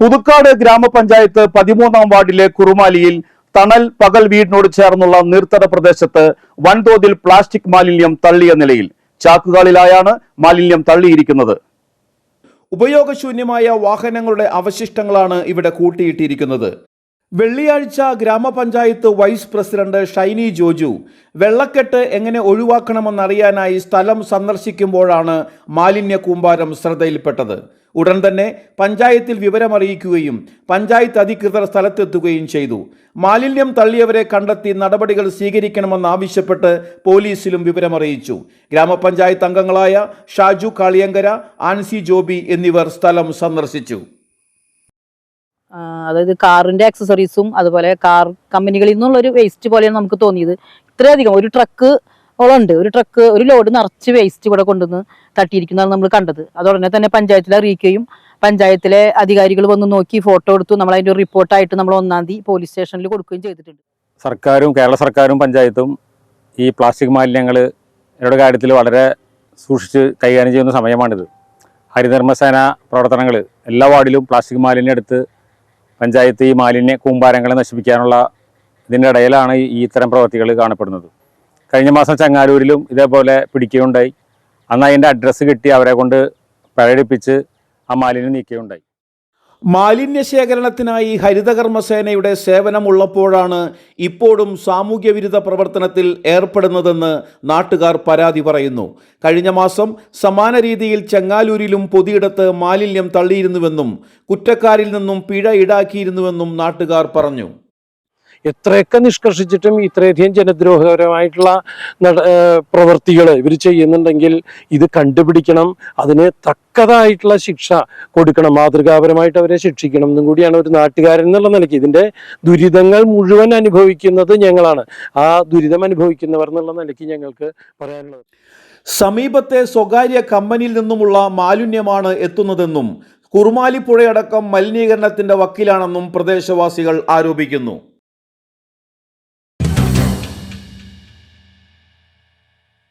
പുതുക്കാട് ഗ്രാമപഞ്ചായത്ത് പതിമൂന്നാം വാർഡിലെ കുറുമാലിയിൽ തണൽ പകൽ വീടിനോട് ചേർന്നുള്ള നീർത്തട പ്രദേശത്ത് വൻതോതിൽ പ്ലാസ്റ്റിക് മാലിന്യം തള്ളിയ നിലയിൽ ചാക്കുകളിലായാണ് മാലിന്യം തള്ളിയിരിക്കുന്നത്. ഉപയോഗശൂന്യമായ വാഹനങ്ങളുടെ അവശിഷ്ടങ്ങളാണ് ഇവിടെ കൂട്ടിയിട്ടിരിക്കുന്നത്. വെള്ളിയാഴ്ച ഗ്രാമപഞ്ചായത്ത് വൈസ് പ്രസിഡന്റ് ഷൈനി ജോജു വെള്ളക്കെട്ട് എങ്ങനെ ഒഴിവാക്കണമെന്നറിയാനായി സ്ഥലം സന്ദർശിക്കുമ്പോഴാണ് മാലിന്യ കൂമ്പാരം ശ്രദ്ധയിൽപ്പെട്ടത്. ഉടൻ തന്നെ പഞ്ചായത്തിൽ വിവരമറിയിക്കുകയും പഞ്ചായത്ത് അധികൃതർ സ്ഥലത്തെത്തുകയും ചെയ്തു. മാലിന്യം തള്ളിയവരെ കണ്ടെത്തി നടപടികൾ സ്വീകരിക്കണമെന്നാവശ്യപ്പെട്ട് പോലീസിലും വിവരമറിയിച്ചു. ഗ്രാമപഞ്ചായത്ത് അംഗങ്ങളായ ഷാജു കാളിയങ്കര ആൻസി ജോബി എന്നിവർ സ്ഥലം സന്ദർശിച്ചു. അതായത് കാറിന്റെ ആക്സസറീസും അതുപോലെ കാർ കമ്പനികളിൽ നിന്നുള്ള ഒരു വേസ്റ്റ് പോലെയാണ് നമുക്ക് തോന്നിയത്. ഇത്രയധികം ഒരു ട്രക്ക് ഉണ്ട് ഒരു ട്രക്ക് ഒരു ലോഡ് നിറച്ച് വേസ്റ്റ് ഇവിടെ കൊണ്ടുവന്ന് തട്ടിയിരിക്കുന്നതാണ് നമ്മൾ കണ്ടത്. അത് ഉടനെ തന്നെ പഞ്ചായത്തിൽ അറിയിക്കുകയും പഞ്ചായത്തിലെ അധികാരികൾ വന്ന് നോക്കി ഫോട്ടോ എടുത്തു. നമ്മൾ അതിന്റെ ഒരു റിപ്പോർട്ടായിട്ട് നമ്മൾ ഒന്നാം തീയതി പോലീസ് സ്റ്റേഷനിൽ കൊടുക്കുകയും ചെയ്തിട്ടുണ്ട്. സർക്കാരും കേരള സർക്കാരും പഞ്ചായത്തും ഈ പ്ലാസ്റ്റിക് മാലിന്യങ്ങൾ ഇവരുടെ കാര്യത്തിൽ വളരെ സൂക്ഷിച്ച് കൈകാര്യം ചെയ്യുന്ന സമയമാണിത്. ഹരിനിർമ്മസേന പ്രവർത്തനങ്ങൾ എല്ലാ വാർഡിലും പ്ലാസ്റ്റിക് മാലിന്യം എടുത്ത് പഞ്ചായത്ത് ഈ മാലിന്യ കൂമ്പാരങ്ങളെ നശിപ്പിക്കാനുള്ള ഇതിന്റെ ഇടയിലാണ് ഈ ഇത്തരം പ്രവൃത്തികൾ കാണപ്പെടുന്നത്. കഴിഞ്ഞ മാസം ചങ്ങാരൂരിലും ഇതേപോലെ പിടിക്കുകയുണ്ടായി. അന്ന് അതിന്റെ അഡ്രസ്സ് കിട്ടി അവരെ കൊണ്ട് പഴയടിപ്പിച്ച് ആ മാലിന്യം നീക്കുകയുണ്ടായി. മാലിന്യ ശേഖരണത്തിനായി ഹരിതകർമ്മസേനയുടെ സേവനമുള്ളപ്പോഴാണ് ഇപ്പോഴും സാമൂഹ്യവിരുദ്ധ പ്രവർത്തനത്തിൽ ഏർപ്പെടുന്നതെന്ന് നാട്ടുകാർ പരാതി പറയുന്നു. കഴിഞ്ഞ മാസം സമാന രീതിയിൽ ചെങ്ങാലൂരിലും പൊതിയിടത്ത് മാലിന്യം തള്ളിയിരുന്നുവെന്നും കുറ്റക്കാരിൽ നിന്നും പിഴ ഈടാക്കിയിരുന്നുവെന്നും നാട്ടുകാർ പറഞ്ഞു. എത്രയൊക്കെ നിഷ്കർഷിച്ചിട്ടും ഇത്രയധികം ജനദ്രോഹപരമായിട്ടുള്ള പ്രവൃത്തികൾ ഇവർ ചെയ്യുന്നുണ്ടെങ്കിൽ ഇത് കണ്ടുപിടിക്കണം. അതിന് തക്കതായിട്ടുള്ള ശിക്ഷ കൊടുക്കണം. മാതൃകാപരമായിട്ട് അവരെ ശിക്ഷിക്കണം എന്നും കൂടിയാണ് ഒരു നാട്ടുകാരൻ എന്നുള്ള നിലയ്ക്ക്. ഇതിന്റെ ദുരിതങ്ങൾ മുഴുവൻ അനുഭവിക്കുന്നത് ഞങ്ങളാണ്. ആ ദുരിതം അനുഭവിക്കുന്നവർ എന്നുള്ള നിലയ്ക്ക് ഞങ്ങൾക്ക് പറയാനുള്ളത്. സമീപത്തെ സ്വകാര്യ കമ്പനിയിൽ നിന്നുമുള്ള മാലിന്യമാണ് എത്തുന്നതെന്നും കുറുമാലിപ്പുഴയടക്കം മലിനീകരണത്തിന്റെ വക്കിലാണെന്നും പ്രദേശവാസികൾ ആരോപിക്കുന്നു.